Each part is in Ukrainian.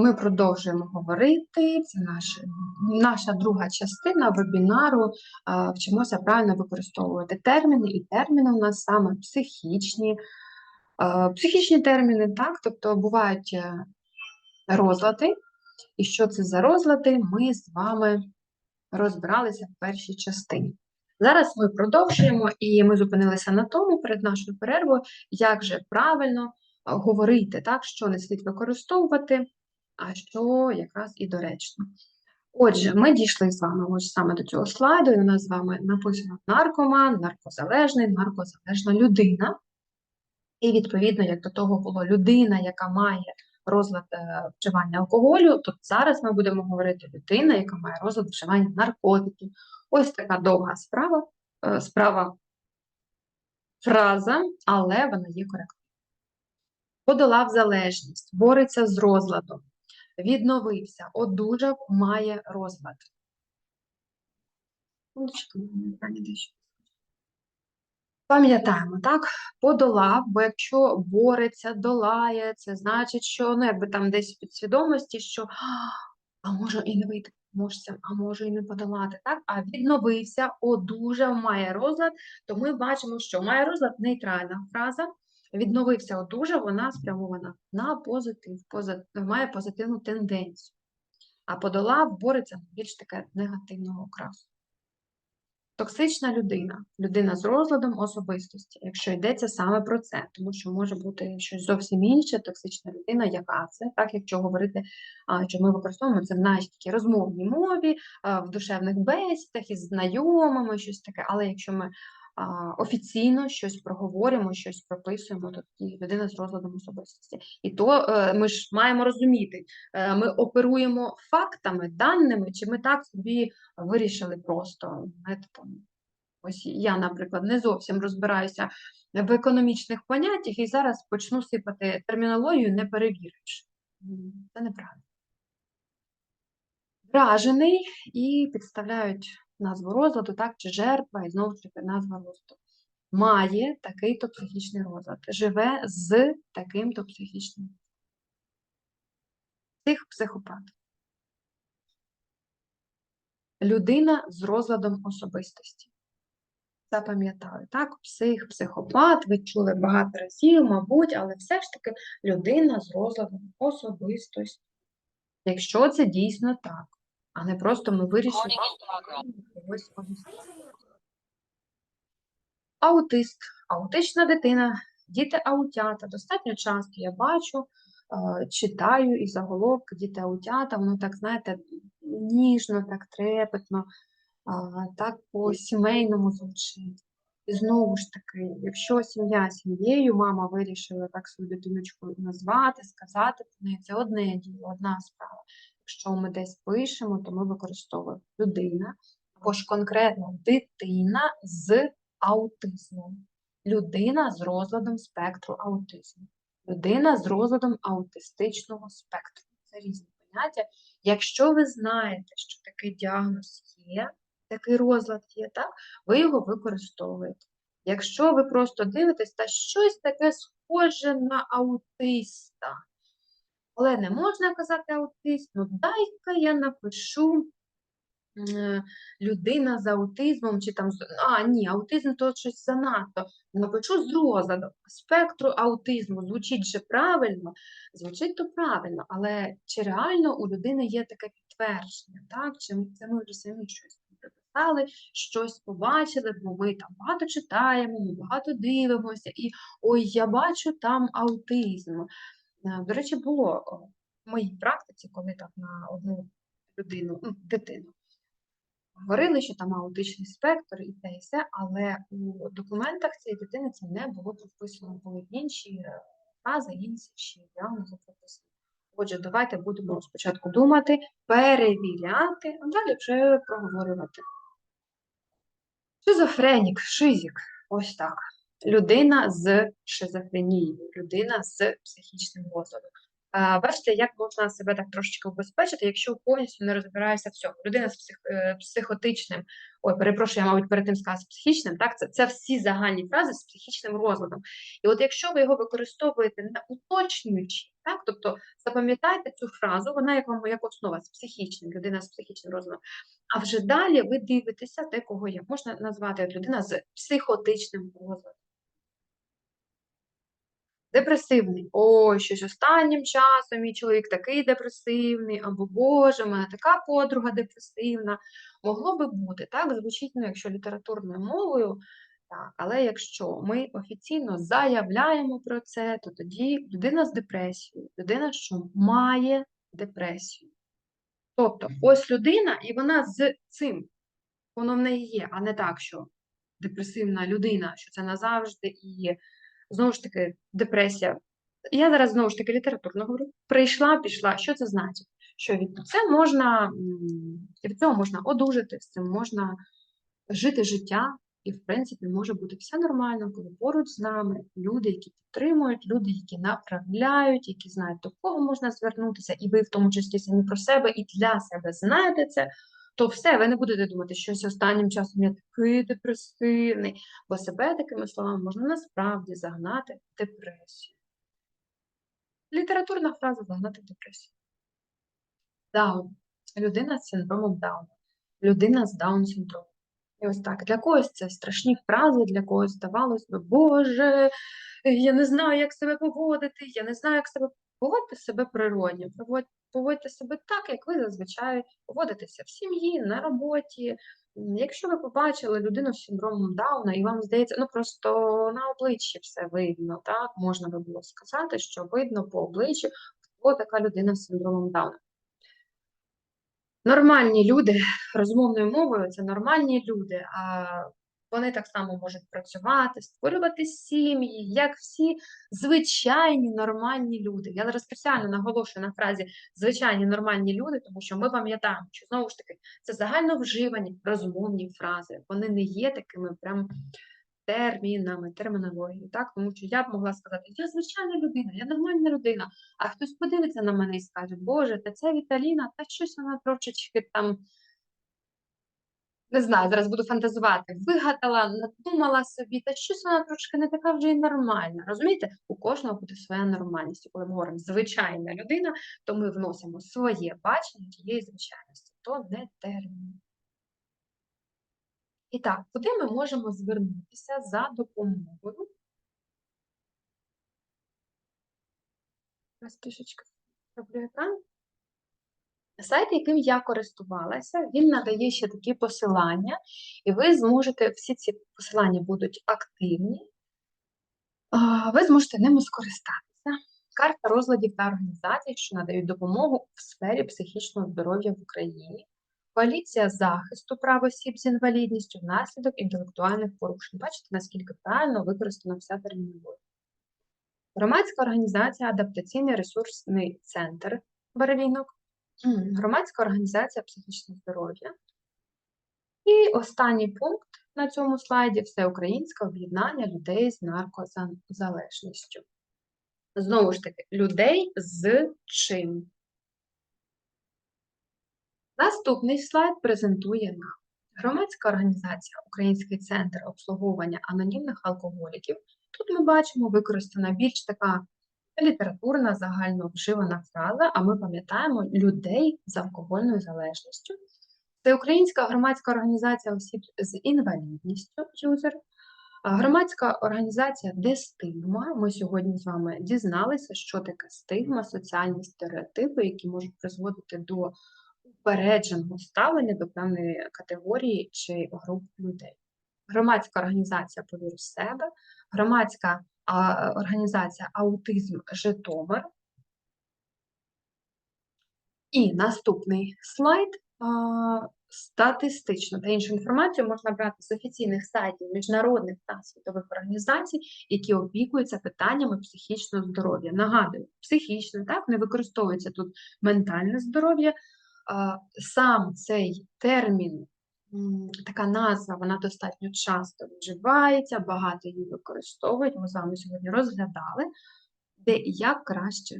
Ми продовжуємо говорити. Це наш, наша друга частина вебінару. Вчимося правильно використовувати терміни, і терміни у нас саме психічні, психічні терміни, так, тобто бувають е, розлади. І що це за розлади, ми з вами розбиралися в першій частині. Зараз ми продовжуємо, і ми зупинилися на тому перед нашою перервою, як же правильно говорити, так, що не слід використовувати, а що якраз і доречно. Отже, ми дійшли з вами ось саме до цього слайду, і у нас з вами написано наркоман, наркозалежний, наркозалежна людина. І відповідно, як до того було людина, яка має розлад е, вживання алкоголю, то зараз ми будемо говорити людина, яка має розлад вживання наркотиків. Ось така довга справа, е, справа фраза, але вона є коректною. Подолав залежність, бореться з розладом, відновився, одужав, має розлад. Пам'ятаємо, так? Подолав, бо якщо бореться, долає, це значить, що ну, якби там десь в підсвідомості, що «А, може і не вийти переможцем, а може і не подолати, так? А відновився, одужав, має розлад, то ми бачимо, що має розлад нейтральна фраза. Відновився, одужав, вона спрямована на позитив, позит... має позитивну тенденцію. А подолав, бореться більш таке негативного окрасу. Токсична людина, людина з розладом особистості, якщо йдеться саме про це, тому що може бути щось зовсім інше, токсична людина, яка це, так, якщо говорити, що ми використовуємо це в нашій такій розмовній мові, в душевних бесідах із знайомими, щось таке, але якщо ми офіційно щось проговоримо, щось прописуємо, то тоді людина з розладом особистості. І то е, ми ж маємо розуміти, е, ми оперуємо фактами, даними, чи ми так собі вирішили просто, ось я, наприклад, не зовсім розбираюся в економічних поняттях і зараз почну сипати термінологію, не перевіривши. Це неправильно. Вражений і підставляють назву розладу, так, чи жертва, і знову ж таки назва розладу. Має такий-то психічний розлад, живе з таким-то психічним. Псих психопат. Людина з розладом особистості. Запам'ятали, так? Псих, психопат, ви чули багато разів, мабуть, але все ж таки людина з розладом особистості. Якщо це дійсно так, а не просто ми вирішили когось. Аутист, аутична дитина, діти аутята. Достатньо часто я бачу, е, читаю і заголовки діти аутята, воно так, знаєте, ніжно, так трепетно, так по-сімейному звучить. І знову ж таки, якщо сім'я сім'єю, мама вирішила так свою дитиночку назвати, сказати про неї, це одне діло, одна справа. Якщо ми десь пишемо, то ми використовуємо людина або ж конкретно дитина з аутизмом, людина з розладом спектру аутизму, людина з розладом аутистичного спектру. Це різні поняття. Якщо ви знаєте, що такий діагноз є, такий розлад є, так, ви його використовуєте. Якщо ви просто дивитесь, та щось таке схоже на аутиста, але не можна казати аутист, ну дай-ка я напишу е, людина з аутизмом, чи там, а, ні, аутизм то щось занадто. Напишу з розладом. Спектру аутизму звучить же правильно, звучить то правильно, але чи реально у людини є таке підтвердження, так? Чи це ми вже самі щось приписали, щось побачили, бо ми там багато читаємо, ми багато дивимося, і ой, я бачу там аутизм. Е, До речі, було в моїй практиці, коли так на одну людину, ну, дитину, говорили, що там аутичний спектр і те і все, але у документах цієї дитини це не було прописано, були інші е, фрази, інші діагнози прописані. Отже, давайте будемо спочатку думати, перевіряти, а далі вже проговорювати. Шизофренік, шизік, ось так. Людина з шизофренією, людина з психічним розладом. Бачите, як можна себе так трошечки убезпечити, якщо повністю не розбираєшся в цьому. Людина з псих, е, психотичним, ой, перепрошую, я, мабуть, перед тим сказала з психічним, так, це, це всі загальні фрази з психічним розладом. І от якщо ви його використовуєте не уточнюючи, Так? Тобто запам'ятайте цю фразу, вона як вам як основа з психічним, людина з психічним розумом. А вже далі ви дивитеся, де кого є. Можна назвати людина з психотичним розладом. Депресивний. Ой, щось останнім часом мій чоловік такий депресивний, або Боже, в мене така подруга депресивна. Могло би бути, так? Звучить, ну, якщо літературною мовою, так, але якщо ми офіційно заявляємо про це, то тоді людина з депресією, людина, що має депресію. Тобто, ось людина, і вона з цим, воно в неї є, а не так, що депресивна людина, що це назавжди і знову ж таки депресія. Я зараз знову ж таки літературно говорю. Прийшла, пішла. Що це значить? Що від це можна від цього можна одужати, з цим можна жити життя, і, в принципі, може бути все нормально, коли поруч з нами люди, які підтримують, люди, які направляють, які знають, до кого можна звернутися, і ви в тому числі самі про себе і для себе знаєте це то все, ви не будете думати, що останнім часом я такий депресивний, бо себе такими словами можна насправді загнати в депресію. Літературна фраза загнати в депресію. Даун. Людина з синдромом Дауна. Людина з Даун-синдромом. І ось так. Для когось це страшні фрази, для когось здавалось би, Боже, я не знаю, як себе поводити, я не знаю, як себе поводити себе природньо, поводьте себе так, як ви зазвичай поводитеся в сім'ї, на роботі. Якщо ви побачили людину з синдромом Дауна, і вам здається, ну просто на обличчі все видно, так, можна би було сказати, що видно по обличчю, хто така людина з синдромом Дауна. Нормальні люди розмовною мовою це нормальні люди, а вони так само можуть працювати, створювати сім'ї, як всі звичайні нормальні люди. Я зараз спеціально наголошую на фразі звичайні нормальні люди, тому що ми пам'ятаємо, що знову ж таки це загально вживані розмовні фрази. Вони не є такими прям термінами, термінологією. Так? Тому що я б могла сказати, я звичайна людина, я нормальна людина, а хтось подивиться на мене і скаже, Боже, та це Віталіна, та щось вона трошечки там не знаю, зараз буду фантазувати, вигадала, надумала собі, та щось вона трошки не така вже й нормальна. Розумієте, у кожного буде своя нормальність. Коли ми говоримо звичайна людина, то ми вносимо своє бачення тієї звичайності, то не термін. І так, куди ми можемо звернутися за допомогою? Зараз трішечки роблю екран. Сайт, яким я користувалася, він надає ще такі посилання, і ви зможете, всі ці посилання будуть активні, ви зможете ними скористатися. Карта розладів та організацій, що надають допомогу в сфері психічного здоров'я в Україні, коаліція захисту прав осіб з інвалідністю внаслідок інтелектуальних порушень. Бачите, наскільки правильно використана вся термінологія. Громадська організація Адаптаційний ресурсний центр Берелінок громадська організація психічне здоров'я. І останній пункт на цьому слайді всеукраїнське об'єднання людей з наркозалежністю. Знову ж таки, людей з чим. Наступний слайд презентує нам громадська організація Український центр обслуговування анонімних алкоголіків. Тут ми бачимо використана більш така літературна загально вживана фраза, а ми пам'ятаємо людей з алкогольною залежністю. Це Українська громадська організація осіб з інвалідністю юзер, громадська організація Дестигма. Ми сьогодні з вами дізналися, що таке стигма, соціальні стереотипи, які можуть призводити до упередженого ставлення до певної категорії чи груп людей. Громадська організація «Повір в себе, громадська організація Аутизм Житомир. І наступний слайд. Статистично та іншу інформацію можна брати з офіційних сайтів міжнародних та світових організацій, які опікуються питаннями психічного здоров'я. Нагадую, психічне, так, не використовується тут ментальне здоров'я. Сам цей термін така назва, вона достатньо часто вживається, багато її використовують. Ми з вами сьогодні розглядали, де і як краще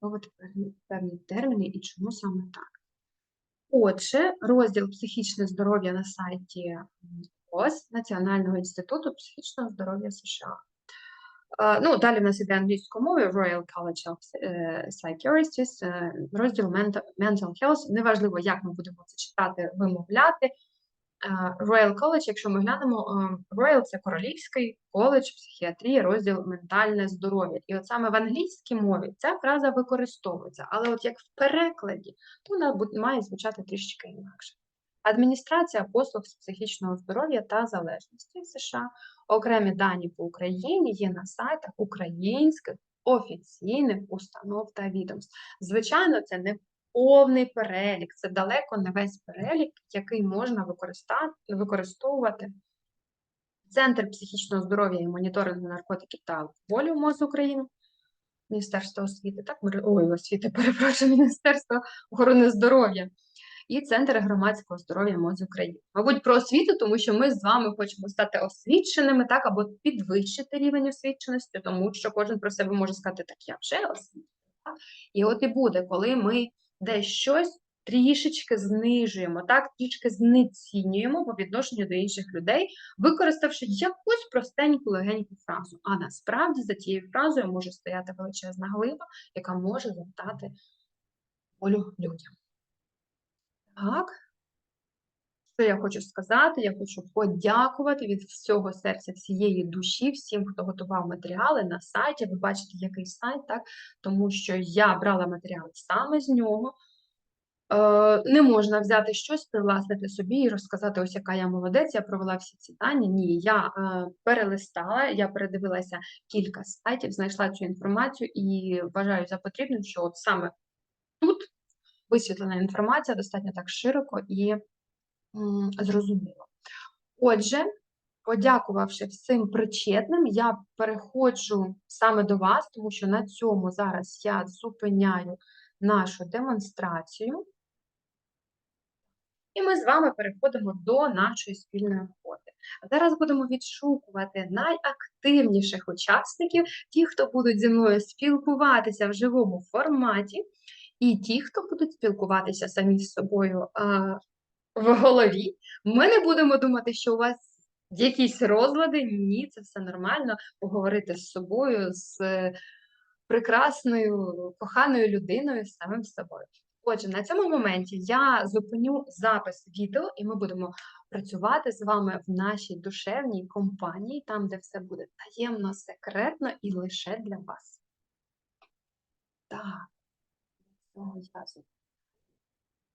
використовувати певні, терміни і чому саме так. Отже, розділ психічне здоров'я на сайті ОС Національного інституту психічного здоров'я США. Ну, далі в нас іде англійською мовою Royal College of е, Psychiatrists, е, розділ Mental Health. Неважливо, як ми будемо це читати, вимовляти. Royal College, якщо ми глянемо, е, Royal – це королівський коледж психіатрії, розділ ментальне здоров'я. І от саме в англійській мові ця фраза використовується, але от як в перекладі, то вона має звучати трішечки інакше. Адміністрація послуг з психічного здоров'я та залежності США. Окремі дані по Україні є на сайтах українських офіційних установ та відомств. Звичайно, це не повний перелік, це далеко не весь перелік, який можна використовувати. Центр психічного здоров'я і моніторингу наркотиків та алкоголю МОЗ України, Міністерство освіти, так, ой, освіти, перепрошую, Міністерство охорони здоров'я і Центр громадського здоров'я МОЗ України. Мабуть, про освіту, тому що ми з вами хочемо стати освіченими, так, або підвищити рівень освіченості, тому що кожен про себе може сказати, так я вже освічений. так. І от і буде, коли ми десь щось трішечки знижуємо, так, трішки знецінюємо по відношенню до інших людей, використавши якусь простеньку легеньку фразу. А насправді за тією фразою може стояти величезна глиба, яка може завдати болю людям. Так. Що я хочу сказати? Я хочу подякувати від всього серця, всієї душі, всім, хто готував матеріали на сайті. Ви бачите, який сайт, так? Тому що я брала матеріали саме з нього. Е, не можна взяти щось, привласнити собі і розказати, ось яка я молодець, я провела всі ці дані. Ні, я е, перелистала, я передивилася кілька сайтів, знайшла цю інформацію і вважаю за потрібним, що от саме тут висвітлена інформація достатньо так широко і зрозуміло. Отже, подякувавши всім причетним, я переходжу саме до вас, тому що на цьому зараз я зупиняю нашу демонстрацію. І ми з вами переходимо до нашої спільної роботи. Зараз будемо відшукувати найактивніших учасників, ті, хто будуть зі мною спілкуватися в живому форматі, і ті, хто будуть спілкуватися самі з собою а, в голові. Ми не будемо думати, що у вас якісь розлади. Ні, це все нормально. Поговорити з собою, з прекрасною, коханою людиною, з самим собою. Отже, на цьому моменті я зупиню запис відео, і ми будемо працювати з вами в нашій душевній компанії, там, де все буде таємно, секретно і лише для вас. Так, цього я зупиню.